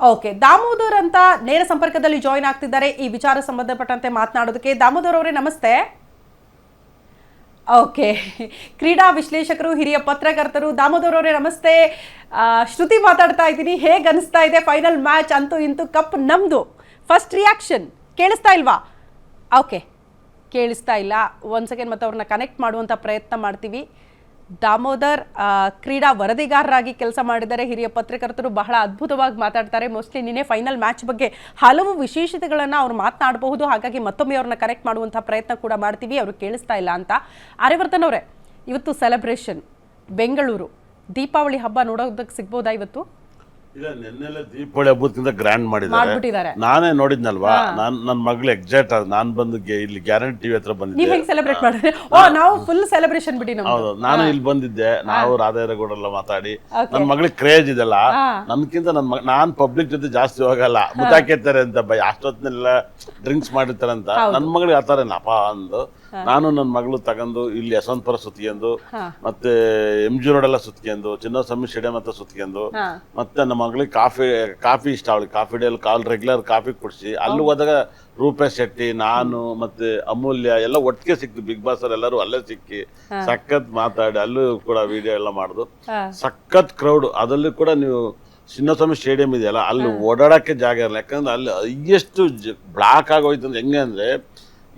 Okay Damodar ಅಂತ ನೇರ ಸಂಪರ್ಕದಲ್ಲಿ ಜಾಯಿನ್ ಆಗ್ತಿದ್ದಾರೆ. ಈ ವಿಚಾರ ಸಂಬಂಧಪಟ್ಟಂತೆ ಮಾತನಾಡೋದಕ್ಕೆ ದಾಮೋದರ್ ಅವರೇ ನಮಸ್ತೆ. ಓಕೆ ಕ್ರೀಡಾ ವಿಶ್ಲೇಷಕರು, ಹಿರಿಯ ಪತ್ರಕರ್ತರು ದಾಮೋದರ್ ಅವರೇ ನಮಸ್ತೆ. ಶ್ರುತಿ ಮಾತಾಡ್ತಾ ಇದ್ದೀನಿ. ಹೇಗೆ ಅನಿಸ್ತಾ ಇದೆ ಫೈನಲ್ ಮ್ಯಾಚ್ ಅಂತೂ ಇಂತೂ ಕಪ್ ನಮ್ದು? ಫಸ್ಟ್ ರಿಯಾಕ್ಷನ್ ಕೇಳಿಸ್ತಾ ಇಲ್ವಾ? ಓಕೆ ಕೇಳಿಸ್ತಾ ಇಲ್ಲ. ಒಂದು ಸೆಕೆಂಡ್ ಮತ್ತೆ ಅವ್ರನ್ನ ಕನೆಕ್ಟ್ ಮಾಡುವಂಥ ಪ್ರಯತ್ನ ಮಾಡ್ತೀವಿ. ದಾಮೋದರ್ ಕ್ರೀಡಾ ವರದಿಗಾರರಾಗಿ ಕೆಲಸ ಮಾಡಿದ್ದಾರೆ. ಹಿರಿಯ ಪತ್ರಕರ್ತರು ಬಹಳ ಅದ್ಭುತವಾಗಿ ಮಾತಾಡ್ತಾರೆ. ಮೋಸ್ಟ್ಲಿ ನಿನ್ನೆ ಫೈನಲ್ ಮ್ಯಾಚ್ ಬಗ್ಗೆ ಹಲವು ವಿಶೇಷತೆಗಳನ್ನು ಅವ್ರು ಮಾತನಾಡಬಹುದು. ಹಾಗಾಗಿ ಮತ್ತೊಮ್ಮೆ ಅವ್ರನ್ನ ಕನೆಕ್ಟ್ ಮಾಡುವಂಥ ಪ್ರಯತ್ನ ಕೂಡ ಮಾಡ್ತೀವಿ. ಅವರು ಕೇಳಿಸ್ತಾ ಇಲ್ಲ ಅಂತ. ಆರ್ಯವರ್ಧನ್ ಅವರೇ, ಇವತ್ತು ಸೆಲೆಬ್ರೇಷನ್ ಬೆಂಗಳೂರು, ದೀಪಾವಳಿ ಹಬ್ಬ ನೋಡೋದಕ್ಕೆ ಸಿಗ್ಬೋದಾ ಇವತ್ತು? ಇಲ್ಲ ನಿನ್ನೆಲ್ಲ ದೀಪಾವಳಿ ಹಬ್ಬಕ್ಕಿಂತ ಗ್ರ್ಯಾಂಡ್ ಮಾಡಿದ್ದಾರೆ. ಮಾಡ್ಬಿಟ್ಟಿದ್ದಾರೆ. ನಾನೇ ನೋಡಿದ್ನಲ್ವಾ? ನಾನ್ ನನ್ನ ಮಗಳು ಎಕ್ಸಾಕ್ಟ್ ನಾನು ನಾನ್ ಬಂದು ಗೆ- ಇಲ್ಲಿ ಗ್ಯಾರಂಟಿ ಟಿವಿ ಹತ್ರ ನೀವ್ ಬಂದಿದ್ದೆ ಹೆಂಗ್ ಸೆಲೆಬ್ರೇಟ್ ಮಾಡಿದ್ರೆ? ಓ ನಾವು ಫುಲ್ ಸೆಲೆಬ್ರೇಷನ್ ಬಿಡಿ ನಮ್ದು. ಹೌದು ನಾನು ಇಲ್ಲಿ ಬಂದಿದ್ದೆ. ನಾವು ರಾಧಾಯರಗೌಡೆಲ್ಲ ಮಾತಾಡಿ. ನನ್ನ ಮಗಳಿಗೆ ಕ್ರೇಜ್ ಇದೆಲ್ಲ. ನನ್ಕಿಂತ ನನ್ನ ಮಗ ನಾನ್ ಪಬ್ಲಿಕ್ ಜೊತೆ ಜಾಸ್ತಿ ಹೋಗಲ್ಲ. ಮುತಾಕಿರ್ತಾರೆ ಅಂತ ಬೈ ಅಷ್ಟೊತ್ತಿನೆಲ್ಲ ಡ್ರಿಂಕ್ಸ್ ಮಾಡಿರ್ತಾರೆ ಅಂತ ನನ್ನ ಮಗಳಿಗೆ ಆತರ ಅಪ್ಪ ಅಂದು. ನಾನು ನನ್ನ ಮಗಳು ತಗೊಂಡು ಇಲ್ಲಿ ಯಶವಂತಪುರ ಸುತ್ಕೊಂಡು ಮತ್ತೆ ಎಂ ಜಿ ರೋಡ್ ಎಲ್ಲ ಸುತ್ಕೊಂಡು ಚಿನ್ನಸ್ವಾಮಿ ಸ್ಟೇಡಿಯಂ ಅಂತ ಸುತ್ಕೊಂಡು ಮತ್ತೆ ನಮ್ಮ ಮಗಳಿಗೆ ಕಾಫಿ ಕಾಫಿ ಇಷ್ಟ ಅವಳಿಗೆ. Coffee Day call regular coffee ಕುಡಿಸಿ ಅಲ್ಲಿ ಹೋದಾಗ ರೂಪೇಶ್ ಶೆಟ್ಟಿ ನಾನು ಮತ್ತೆ ಅಮೂಲ್ಯ ಎಲ್ಲ ಒಟ್ಟಿಗೆ ಸಿಕ್ತು ಬಿಗ್ ಬಾಸ್ ಎಲ್ಲರೂ ಅಲ್ಲೇ ಸಿಕ್ಕಿ ಸಖತ್ ಮಾತಾಡಿ ಅಲ್ಲೂ ಕೂಡ ವಿಡಿಯೋ ಎಲ್ಲ ಮಾಡುದು. ಸಖತ್ ಕ್ರೌಡ್ ಅದಲ್ಲೂ ಕೂಡ ನೀವು ಚಿನ್ನಸ್ವಾಮಿ ಸ್ಟೇಡಿಯಂ ಇದೆಯಲ್ಲ ಅಲ್ಲಿ ಓಡಾಡಕ್ಕೆ ಜಾಗ ಇರಲ್ಲ. ಯಾಕಂದ್ರೆ ಅಲ್ಲಿ ಹೈಯೆಸ್ಟ್ ಬ್ಲಾಕ್ ಆಗೋಯ್ತು ಅಂದ್ರೆ ಹೆಂಗೆ ಅಂದ್ರೆ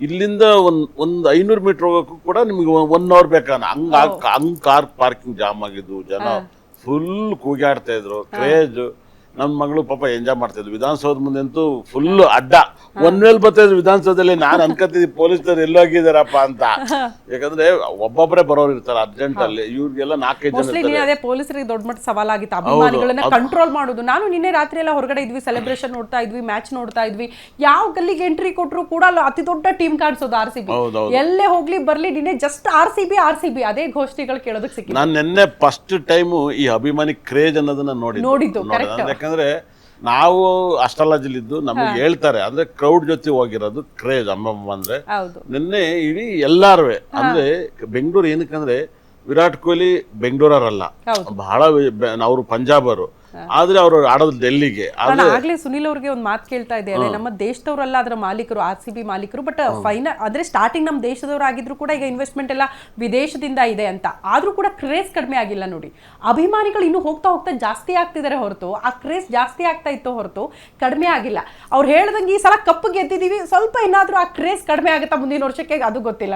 ಇಲ್ಲಿಂದ ಒಂದು ಒಂದು ಐನೂರು ಮೀಟರ್ ಹೋಗೋಕ್ಕೂ ಕೂಡ ನಿಮಗೆ ಒನ್ ಅವರ್ ಬೇಕಾನ. ಹಂಗ ಹಂಗ್ ಕಾರ್ ಪಾರ್ಕಿಂಗ್ ಜಾಮ್ ಆಗಿದ್ದು ಜನ ಫುಲ್ ಕೂಗಾಡ್ತಾ ಇದ್ರು. ಕ್ರೇಜ್ ನನ್ನ ಮಗಳು ಪಾಪ ಎಂಜಾಯ್ ಮಾಡ್ತಿದ್ವಿ ಇದ್ರು ವಿಧಾನಸೌಧ ಮುಂದೆ ಅಂತೂ ಫುಲ್ ಅಡ್ಡ. ಒಂದ್ ಮೇಲೆ ಬರ್ತಾ ಇದ್ರು ವಿಧಾನಸೌಧದಲ್ಲಿ ನಾನು ಅನ್ಕೋತಿದ್ದೆ ಪೊಲೀಸರು ಎಲ್ಲೋಗಿದಾರಪ್ಪ ಅಂತ. ಯಾಕಂದ್ರೆ ಒಬ್ಬೊಬ್ಬರೇ ಬರೋರು ಇರ್ತಾರೆ ಅರ್ಜೆಂಟ್ ಅಲ್ಲಿ. ಇವ್ರಿಗೆಲ್ಲ ನಾಲ್ಕೈದು ಜನ ಪೊಲೀಸ್ ನೀನು ಅದೇ ಪೊಲೀಸರಿಗೆ ದೊಡ್ಡ ಮಟ್ಟ ಸವಾಲಾಗಿತ್ತು. ಅಭಿಮಾನಿಗಳನ್ನ ಕಂಟ್ರೋಲ್ ಮಾಡೋದು. ನಾನು ನಿನ್ನೆ ರಾತ್ರಿ ಎಲ್ಲ ಹೊರಗಡೆ ಇದ್ವಿ ಸೆಲೆಬ್ರೇಷನ್ ನೋಡ್ತಾ ಇದ್ವಿ ಮ್ಯಾಚ್ ನೋಡ್ತಾ ಇದ್ವಿ. ಯಾವ ಗಲ್ಲಿಗೆ ಎಂಟ್ರಿ ಕೊಟ್ಟರು ಕೂಡ ಅಲ್ಲಿ ಅತಿ ದೊಡ್ಡ ಟೀಮ್ ಕಾಣಿಸೋದು ಆರ್ ಸಿ ಬಿ ಹೌದೌದು. ಎಲ್ಲೇ ಹೋಗ್ಲಿ ಬರ್ಲಿ ನಿನ್ನೆ just R C B R C B ಅದೇ ಘೋಷಣೆಗಳು ಕೇಳೋದಕ್ಕೆ ಸಿಕ್ಕಿದೆ. ನಾನು ನಿನ್ನೆ ಫಸ್ಟ್ ಟೈಮ್ ಈ ಅಭಿಮಾನಿ ಕ್ರೇಜ್ ಅನ್ನೋದನ್ನ ನೋಡಿ ನೋಡಿದ್ದು, correct. ಯಾಕಂದ್ರೆ ನಾವು ಅಷ್ಟಲಾಜಿಲಿದ್ದು ನಮಗೆ ಹೇಳ್ತಾರೆ ಅಂದ್ರೆ ಕ್ರೌಡ್ ಜೊತೆ ಹೋಗಿರೋದು ಕ್ರೇಜ್ ಅಮ್ಮಮ್ಮ ಅಂದ್ರೆ ನಿನ್ನೆ ಇಡೀ ಎಲ್ಲಾರು ಅಂದ್ರೆ ಬೆಂಗಳೂರು ಏನಕ್ಕಂದ್ರೆ ವಿರಾಟ್ ಕೊಹ್ಲಿ ಬೆಂಗಳೂರಲ್ಲ. ಬಹಳ ಅವರು ಪಂಜಾಬರು. ಆದ್ರೆ ಅವರು ಆಡೋದು ಡೆಲ್ಲಿಗೆ. ಆಗ್ಲೇ ಸುನಿಲ್ ಅವ್ರಿಗೆ ಒಂದು ಮಾತು ಕೇಳ್ತಾ ಇದೆ ನಮ್ಮ ದೇಶದವರಲ್ಲ ಅದರ ಮಾಲೀಕರು ಆರ್ ಸಿ ಬಿ ಮಾಲೀಕರು ಬಟ್ ಫೈನಲ್ ಅಂದ್ರೆ ಸ್ಟಾರ್ಟಿಂಗ್ ನಮ್ಮ ದೇಶದವ್ರು ಆಗಿದ್ರು ಕೂಡ ಈಗ ಇನ್ವೆಸ್ಟ್ಮೆಂಟ್ ಎಲ್ಲ ವಿದೇಶದಿಂದ ಇದೆ ಅಂತ. ಆದ್ರೂ ಕೂಡ ಕ್ರೇಜ್ ಕಡಿಮೆ ಆಗಿಲ್ಲ ನೋಡಿ. ಅಭಿಮಾನಿಗಳು ಇನ್ನು ಹೋಗ್ತಾ ಹೋಗ್ತಾ ಜಾಸ್ತಿ ಆಗ್ತಿದ್ದಾರೆ ಹೊರತು. ಆ ಕ್ರೇಜ್ ಜಾಸ್ತಿ ಆಗ್ತಾ ಇತ್ತು ಹೊರತು ಕಡಿಮೆ ಆಗಿಲ್ಲ. ಅವ್ರು ಹೇಳ್ದಂಗೆ ಈ ಸಲ ಕಪ್ಪು ಗೆದ್ದಿದೀವಿ. ಸ್ವಲ್ಪ ಏನಾದ್ರೂ ಆ ಕ್ರೇಜ್ ಕಡಿಮೆ ಆಗುತ್ತಾ ಮುಂದಿನ ವರ್ಷಕ್ಕೆ? ಅದು ಗೊತ್ತಿಲ್ಲ